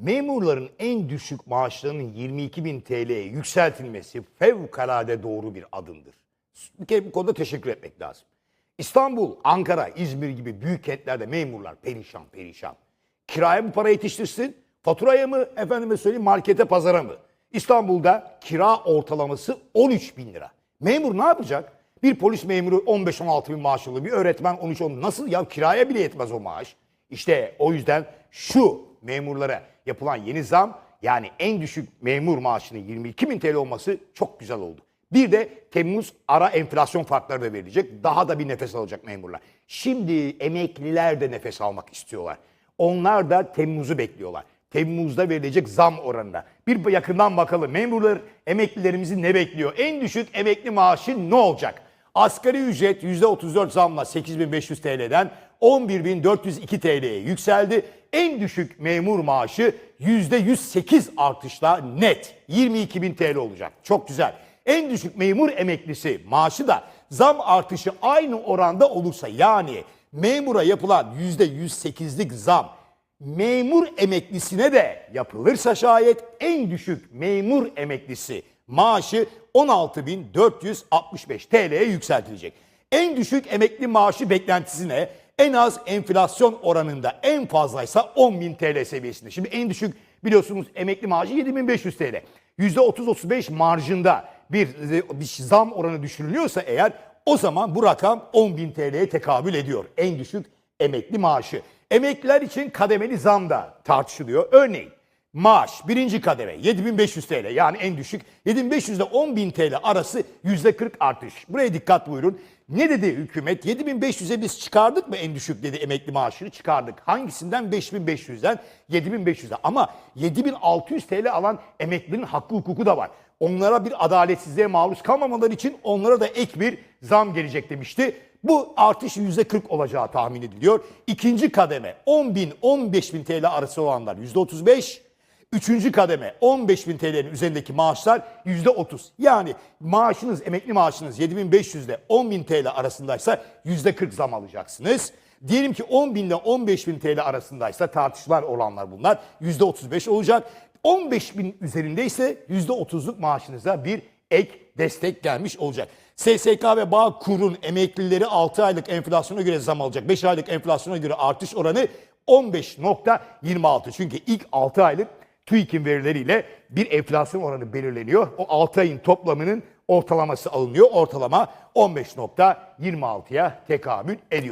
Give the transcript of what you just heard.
Memurların en düşük maaşlarının 22 bin TL'ye yükseltilmesi fevkalade doğru bir adımdır. Bir kere bu konuda teşekkür etmek lazım. İstanbul, Ankara, İzmir gibi büyük kentlerde memurlar perişan perişan. Kiraya bu para yetiştirsin, faturaya mı, efendime söyleyeyim markete, pazara mı? İstanbul'da kira ortalaması 13 bin lira. Memur ne yapacak? Bir polis memuru 15-16 bin maaş alıyor, bir öğretmen 13-10 Nasıl ya kiraya bile yetmez o maaş. İşte o yüzden şu memurlara yapılan yeni zam yani en düşük memur maaşının 22 bin TL olması çok güzel oldu. Bir de Temmuz ara enflasyon farkları da verilecek. Daha da bir nefes alacak memurlar. Şimdi emekliler de nefes almak istiyorlar. Onlar da Temmuz'u bekliyorlar. Temmuz'da verilecek zam oranına. Bir yakından bakalım. Memurlar, emeklilerimizi ne bekliyor? En düşük emekli maaşı ne olacak? Asgari ücret %34 zamla 8500 TL'den 11402 TL'ye yükseldi. En düşük memur maaşı %108 artışla net 22.000 TL olacak. Çok güzel. En düşük memur emeklisi maaşı da zam artışı aynı oranda olursa yani memura yapılan %108'lik zam memur emeklisine de yapılırsa şayet en düşük memur emeklisi maaşı 16.465 TL'ye yükseltilecek. En düşük emekli maaşı beklentisine en az enflasyon oranında en fazlaysa 10.000 TL seviyesinde. Şimdi en düşük biliyorsunuz emekli maaşı 7.500 TL. %30-35 marjında bir, bir zam oranı düşürülüyorsa eğer o zaman bu rakam 10.000 TL'ye tekabül ediyor. En düşük emekli maaşı. Emekliler için kademeli zam da tartışılıyor. Örneğin maaş birinci kademe 7500 TL yani en düşük 7500 ile 10.000 TL arası %40 artış. Buraya dikkat buyurun. Ne dedi hükümet? 7500'e biz çıkardık mı en düşük dedi emekli maaşını çıkardık. Hangisinden? 5500'den 7500'e. Ama 7600 TL alan emeklinin hakkı hukuku da var. Onlara bir adaletsizliğe maruz kalmamaları için onlara da ek bir zam gelecek demişti. Bu artış %40 olacağı tahmin ediliyor. İkinci kademe 10 bin 15 bin TL arası olanlar %35. Üçüncü kademe 15 bin TL'nin üzerindeki maaşlar %30. Yani maaşınız, emekli maaşınız 7500 ile 10 bin TL arasındaysa %40 zam alacaksınız. Diyelim ki 10 bin ile 15 bin TL arasındaysa tartışmalar olanlar bunlar %35 olacak. 15 bin üzerindeyse %30'luk maaşınıza bir ek destek gelmiş olacak. SSK ve Bağkur'un emeklileri 6 aylık enflasyona göre zam alacak. 5 aylık enflasyona göre artış oranı 15.26. Çünkü ilk 6 aylık TÜİK'in verileriyle bir enflasyon oranı belirleniyor. O 6 ayın toplamının ortalaması alınıyor. Ortalama 15.26'ya tekabül ediyor.